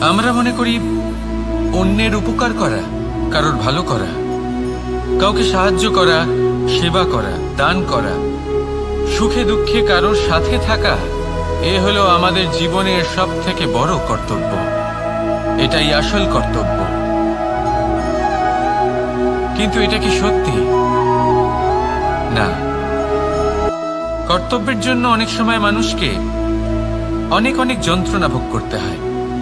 আমরা মনে করি অন্যের উপকার করা, কারোর ভালো করা, কাউকে সাহায্য করা, সেবা করা, দান করা, সুখে দুঃখে কারোর সাথে থাকা, এ হলো আমাদের জীবনের সব থেকে বড় কর্তব্য। এটাই আসল কর্তব্য। কিন্তু এটা কি সত্যি? না। কর্তব্যের জন্য অনেক সময় মানুষকে অনেক অনেক যন্ত্রণা ভোগ করতে হয়।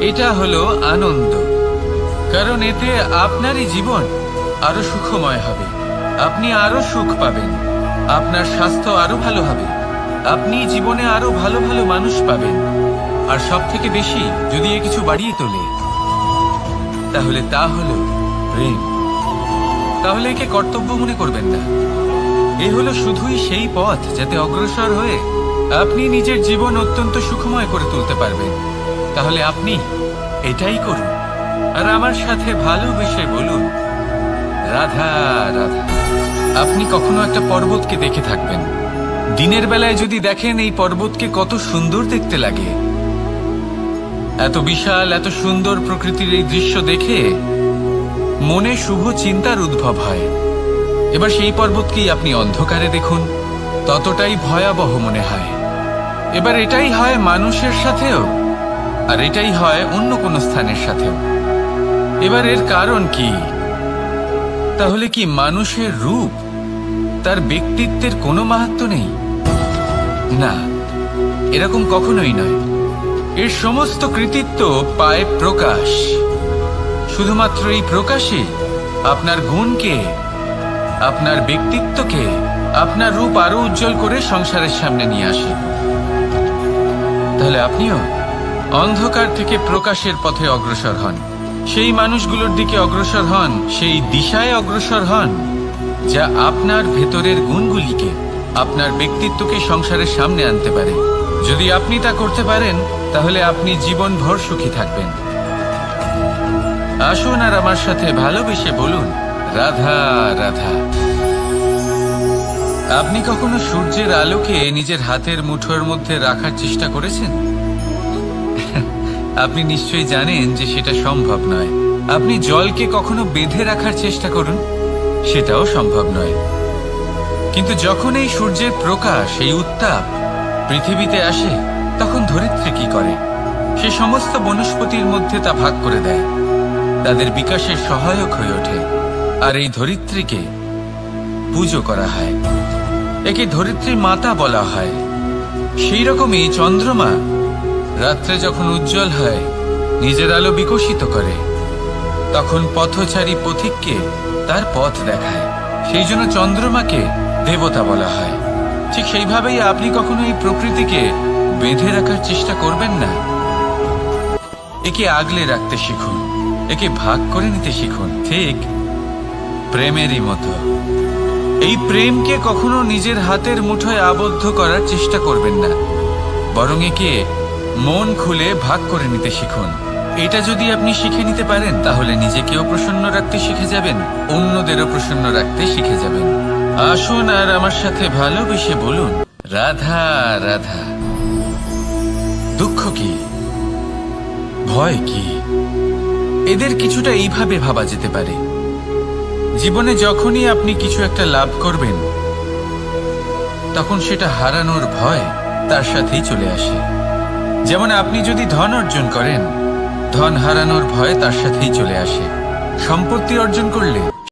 এটা হলো আনন্দ। কারণ এতে আপনারই জীবন আরও সুখময় হবে। আপনি আরও সুখ পাবেন। আপনার স্বাস্থ্য আরও ভালো হবে। আপনি জীবনে আরও ভালো ভালো মানুষ পাবেন। আর সব থেকে বেশি যদি এ কিছু বাড়িয়ে তোলে, তাহলে তা হলো প্রেম। তাহলে একে কর্তব্য মনে করবেন না। এ হলো শুধুই সেই পথ যাতে অগ্রসর হয়ে আপনি নিজের জীবন অত্যন্ত সুখময় করে তুলতে পারবেন। তাহলে আপনি এটাই করুন। আর আমার সাথে ভালোবেসে বলুন। রাধা রাধা, আপনি কখনো একটা পর্বতকে দেখে থাকবেন। দিনের বেলায় যদি দেখেন এই পর্বতকে কত সুন্দর দেখতে লাগে। এত বিশাল, এত সুন্দর প্রকৃতির এই দৃশ্য দেখে মনে শুভ চিন্তার উদ্ভব হয়। এবার সেই পর্বতকেই আপনি অন্ধকারে দেখুন। ততটাই ভয়াবহ মনে হয়। এবার এটাই হয় মানুষের সাথেও। আর এটাই হয় অন্য কোনো স্থানের সাথেও। এবার এর কারণ কি? তাহলে কি মানুষের রূপ তার ব্যক্তিত্বের কোনো মাহাত্ম নেই? না, এরকম কখনোই নয়। এর সমস্ত কৃতিত্ব পায় প্রকাশ। শুধুমাত্র এই প্রকাশে আপনার গুণকে, আপনার ব্যক্তিত্বকে, আপনার রূপ আরও উজ্জ্বল করে সংসারের সামনে নিয়ে আসে। তাহলে আপনিও অন্ধকার থেকে প্রকাশের পথে অগ্রসর হন। সেই মানুষগুলোর দিকে অগ্রসর হন, সেই দিশায় অগ্রসর হন, যা আপনার ভেতরের গুণগুলিকে, আপনার ব্যক্তিত্বকে সংসারের সামনে আনতে পারে। যদি আপনি তা করতে পারেন, তাহলে আপনি জীবনভর সুখী থাকবেন। আসুন আর আমার সাথে ভালোবেসে বলুন, রাধা রাধা। আপনি কখনো সূর্যের আলোকে নিজের হাতের মুঠোর মধ্যে রাখার চেষ্টা করেছেন? আপনি নিশ্চয়ই জানেন যে সেটা সম্ভব নয়। আপনি জলকে কখনো বেঁধে রাখার চেষ্টা করুন, সেটাও সম্ভব নয়। কিন্তু যখন এই সূর্যের প্রকাশ, এই উত্তাপ পৃথিবীতে আসে, তখন ধরিত্রী কি করে? সে সমস্ত বনস্পতির মধ্যে তা ভাগ করে দেয়। তাদের বিকাশের সহায়ক হয়ে ওঠে। আর এই ধরিত্রীকে পুজো করা হয়। একে ধরিত্রী মাতা বলা হয়। সেই রকমই চন্দ্রমা রাত্রে যখন উজ্জ্বল হয়, নিজের আলো বিকশিত করে, তখন পথচারী পথিককে তার পথ দেখায়। সেই জন্য চন্দ্রমাকে দেবতা বলা হয়। ঠিক সেইভাবেই আপনি কখনো এই প্রকৃতিকে বেঁধে রাখার চেষ্টা করবেন না? একে আগলে রাখতে শিখুন, একে ভাগ করে নিতে শিখুন, ঠিক প্রেমেরই মতো। এই প্রেমকে কখনো নিজের হাতের মুঠোয় আবদ্ধ করার চেষ্টা করবেন না, বরং একে মন খুলে ভাগ করে নিতে শিখুন। এটা যদি আপনি শিখে নিতে পারেন, তাহলে নিজেকেও প্রসন্ন রাখতে শিখে যাবেন, অন্যদেরও প্রসন্ন রাখতে শিখে যাবেন। আসুন আর আমার সাথে ভালোবেসে বলুন, রাধা রাধা। দুঃখ কি? ভয় কি? এদের কিছুটা এইভাবে ভাবা যেতে পারে। জীবনে যখনই আপনি কিছু একটা লাভ করবেন, তখন সেটা হারানোর ভয় তার সাথেই চলে আসে। যেমন আপনি যদি ধন অর্জন করেন, ধন হারানোর ভয় তার সাথেই চলে আসে। সম্পত্তি অর্জন করলে